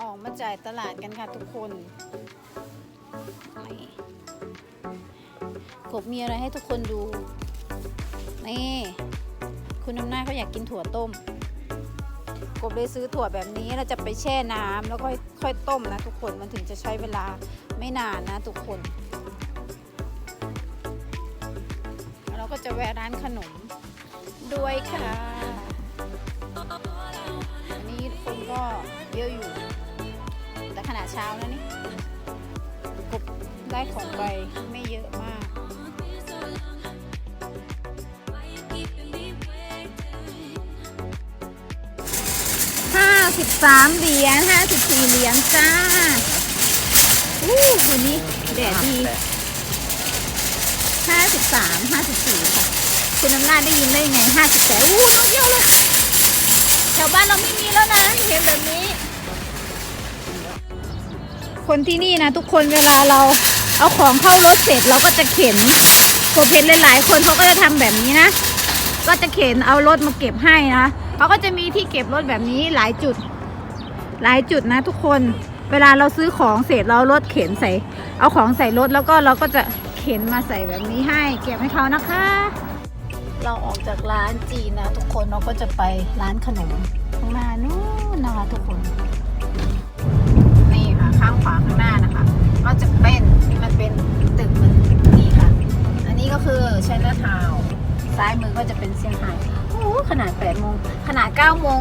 ออกมาจ่ายตลาดกันค่ะทุกคนกบมีอะไรให้ทุกคนดู นี่ คุณอำหน้าเขาอยากกินถั่วต้ม กบเลยซื้อถั่วแบบนี้เราจะไปแช่น้ำแล้วก็ค่อยต้มนะทุกคนมันถึงจะใช้เวลาไม่นานนะทุกคนแล้วเราก็จะแวะร้านขนมด้วยค่ะ เช้าแล้วนี่กบได้ของไปไม่เยอะมาก ห้าสิบสามเหรียญห้าสิบสี่เหรียญจ้าอู้วันนี้แดดดีห้าสิบสามห้าสิบสี่ค่ะคุณอำนาจได้ยินได้ไงห้าสิบแปดว้าวเยอะเลย แถวบ้านเราไม่มีแล้วนะเห็นแบบนี้ คนที่นี่นะทุกคนเวลาเราเอาของเข้ารถเสร็จเราก็จะเข็นผมเห็นหลายๆคนเขาก็จะทำแบบนี้นะ ก็จะเข็นเอารถมาเก็บให้นะเขาก็จะมีที่เก็บรถแบบนี้หลายจุด หลายจุดนะทุกคนเวลาเราซื้อของเสร็จเรารถเข็นใส่ เอาของใส่รถแล้วก็เราก็จะเข็นมาใส่แบบนี้ให้ เก็บให้เขานะคะ เราออกจากร้านจีนนะทุกคนเราก็จะไปร้านขนมข้างหน้านู้นนะคะทุกคน 9โมง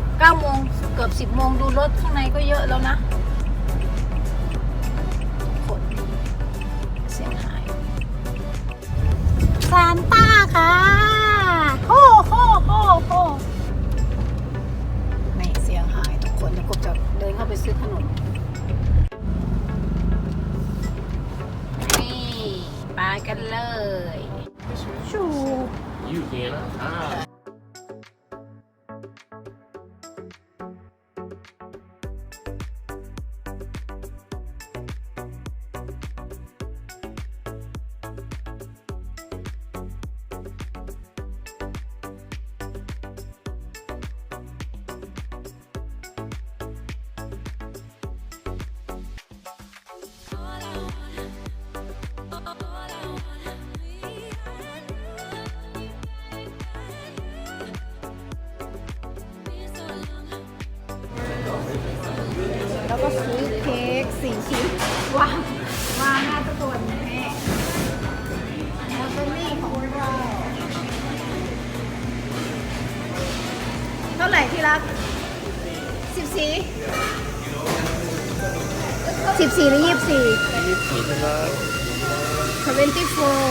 9โมงเกือบ 10โมงดูรถข้างในก็เยอะแล้วนะคนเซี่ยงไฮ้ซานต้าค่ะโฮโฮโฮโฮนี่เซี่ยงไฮ้ทุกคนแล้วก็จะเดินเข้าไปซื้อขนมนี่ไปกันเลยชู You Hannah. Ah. สี่ชิ้นวางวางหน้าตะตัวแม่แล้วก็นี่ของเราเท่าไหร่ที่รักสิบสี่สิบสี่หรือยี่สิบสี่ twenty four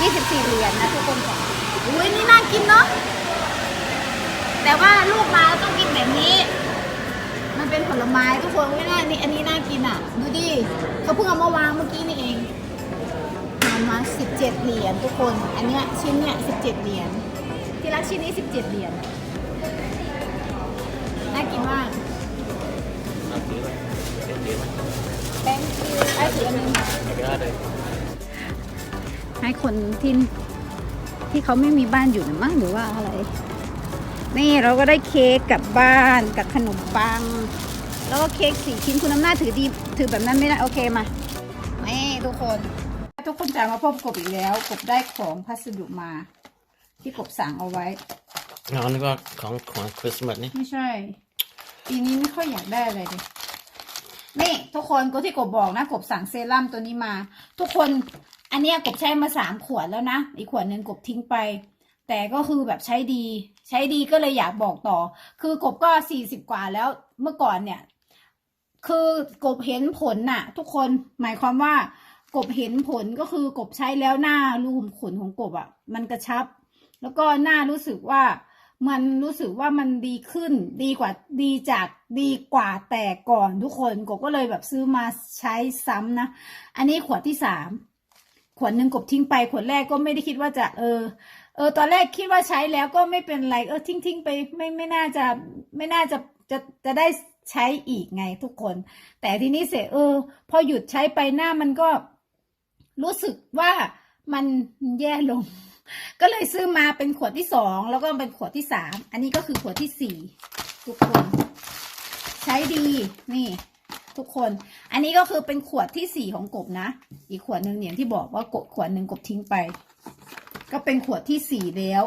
ยี่สิบสี่เหรียญนะทุกคนค่ะอุ้ยนี่น่ากินเนาะแต่ว่าลูกมาต้องกินแบบนี้มัน เป็นผลไม้ทุกคนไม่น่านี่อันนี้น่ากินอะ ดูดิเขาเพิ่งเอามาวางเมื่อกี้นี่เองทานมาสิบเจ็ดเหรียญทุกคน อันเนี้ยชิ้นเนี้ยสิบเจ็ดเหรียญที่รักชิ้นนี้สิบเจ็ดเหรียญน่ากินมากแป้งคือไอ้ถืออันนึงให้คนที่ที่เขาไม่มีบ้านอยู่นะมั้งหรือว่าอะไร นี่เราก็ได้เค้กกลับบ้านกับขนมปัง แล้วก็เค้กสี่ชิ้นคุณน้ำหน้าถือดีถือแบบนั้นไม่ได้โอเคมานี่ทุกคน ทุกคนจะมาพบกบอีกแล้ว กบได้ของพัสดุมา ที่กบสั่งเอาไว้ Ja, det var ของของคริสต์มาสนี่ไม่ใช่ปีนี้ไม่ค่อยอยากได้อะไรเลยนี่ทุกคนก็ที่กบบอกนะกบสั่งเซรั่มตัวนี้มา ทุกคนอันเนี้ยกบใช้มาสามขวดแล้วนะอีกขวดหนึ่งกบทิ้งไป แต่ก็คือแบบใช้ดี ใช้ดีก็เลยอยากบอกต่อ คือกบก็สี่สิบกว่าแล้วเมื่อก่อนเนี่ย คือกบเห็นผลน่ะ ทุกคนหมายความว่า กบเห็นผลก็คือกบใช้แล้วหน้ารูขุมขนของกบอะ มันกระชับ แล้วก็หน้ารู้สึกว่ามันรู้สึกว่ามันดีขึ้นดีกว่าดีจากดีกว่าแต่ก่อนทุกคนกบก็เลยแบบซื้อมาใช้ซ้ำนะ อันนี้ขวดที่สามขวดหนึ่งกบทิ้งไปขวดแรกก็ไม่ได้คิดว่าจะเออ เออตอนแรกคิดว่าใช้แล้วก็ไม่เป็นไร เออทิ้งทิ้งไปไม่ไม่น่าจะไม่น่าจะจะจะได้ใช้อีกไงทุกคน แต่ทีนี้เสร็จเออ พอหยุดใช้ไปหน้ามันก็ รู้สึกว่ามันแย่ลง ก็เลยซื้อมาเป็นขวดที่สองแล้วก็เป็นขวดที่สามอันนี้ก็คือขวดที่สี่ทุกคน ใช้ดีนี่ ทุกคน อันนี้ก็คือเป็นขวดที่สี่ของกบนะ อีกขวดหนึ่งอย่างที่บอกว่ากบขวดหนึ่งกบทิ้งไป ก็เป็นขวดที่สี่แล้ว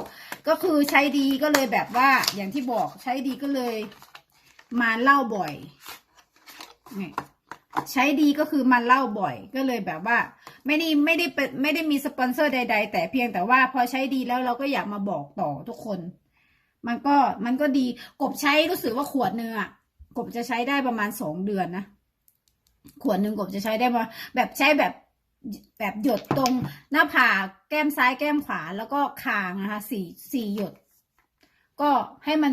ก็คือใช้ดีก็เลยแบบว่า อย่างที่บอกใช้ดีก็เลย มาเล่าบ่อยนี่ใช้ดีก็คือมาเล่าบ่อยก็เลยแบบว่า ไม่ได้ไม่ได้เป็นไม่ได้มีสปอนเซอร์ใด ๆ แต่เพียงแต่ว่าพอใช้ดีแล้วเราก็อยากมาบอกต่อทุกคน มันก็มันก็ดีกบใช้รู้สึกว่าขวดเนื้อกบจะใช้ได้ประมาณสองเดือนนะขวดหนึ่งกบจะใช้ได้มาแบบใช้แบบ แบบหยดตรงหน้าผากแก้มซ้ายแก้มขวาแล้วก็คางนะคะสี่สี่หยด ก็ให้มัน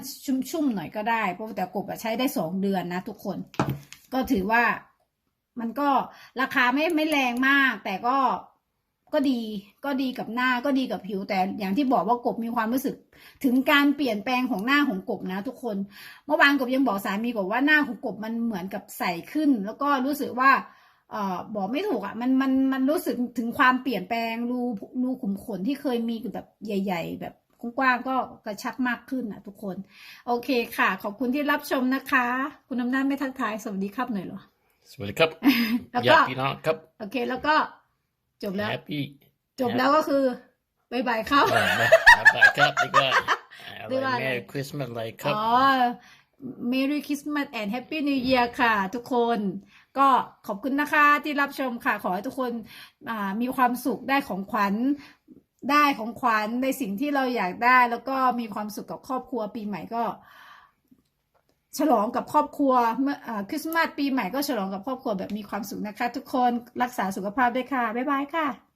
ชุ่มๆหน่อยก็ได้ เพราะแต่กบใช้ได้สองเดือนนะทุกคน ก็ถือว่ามันก็ราคาไม่ไม่แรงมาก แต่ก็ก็ดีก็ดีกับหน้าก็ดีกับผิวแต่อย่างที่บอกว่ากบมีความรู้สึก ถึงการเปลี่ยนแปลงของหน้าของกบนะ ทุกคน เมื่อวานกบยังบอกสามีกบว่าหน้าของกบมันเหมือนกับใสขึ้น แล้วก็รู้สึกว่า เอ่อบอกไม่ถูกอะมันมันมันรู้สึกถึงความเปลี่ยนแปลงรูรูขุมขนที่เคยมีแบบใหญ่ ๆ แบบกว้างๆก็กระชับมากขึ้นอะทุกคน โอเคค่ะ ขอบคุณที่รับชมนะคะ คุณน้ำหน้าไม่ทักทาย สวัสดีครับหน่อยเหรอ สวัสดีครับ แล้วอยาก็กพี่น้องครับ โอเคแล้วก็จบแล้ว Happy จบแล้วก็คือบายบายครับเออไม่บายครับดีกว่าอะไรดีกว่าอะไร Merry Christmas อะไรครับ อ๋อ Merry Christmas and Happy New Year ค่ะ ทุกคน ก็ขอบคุณนะคะที่รับชมค่ะ ขอให้ทุกคนมีความสุขได้ของขวัญได้ของขวัญในสิ่งที่เราอยากได้ แล้วก็มีความสุขกับครอบครัวปีใหม่ก็ ฉลองกับครอบครัวเมื่อคริสต์มาสปีใหม่ก็ฉลองกับครอบครัวแบบมีความสุขนะคะ ทุกคนรักษาสุขภาพด้วยค่ะบ๊ายบายค่ะ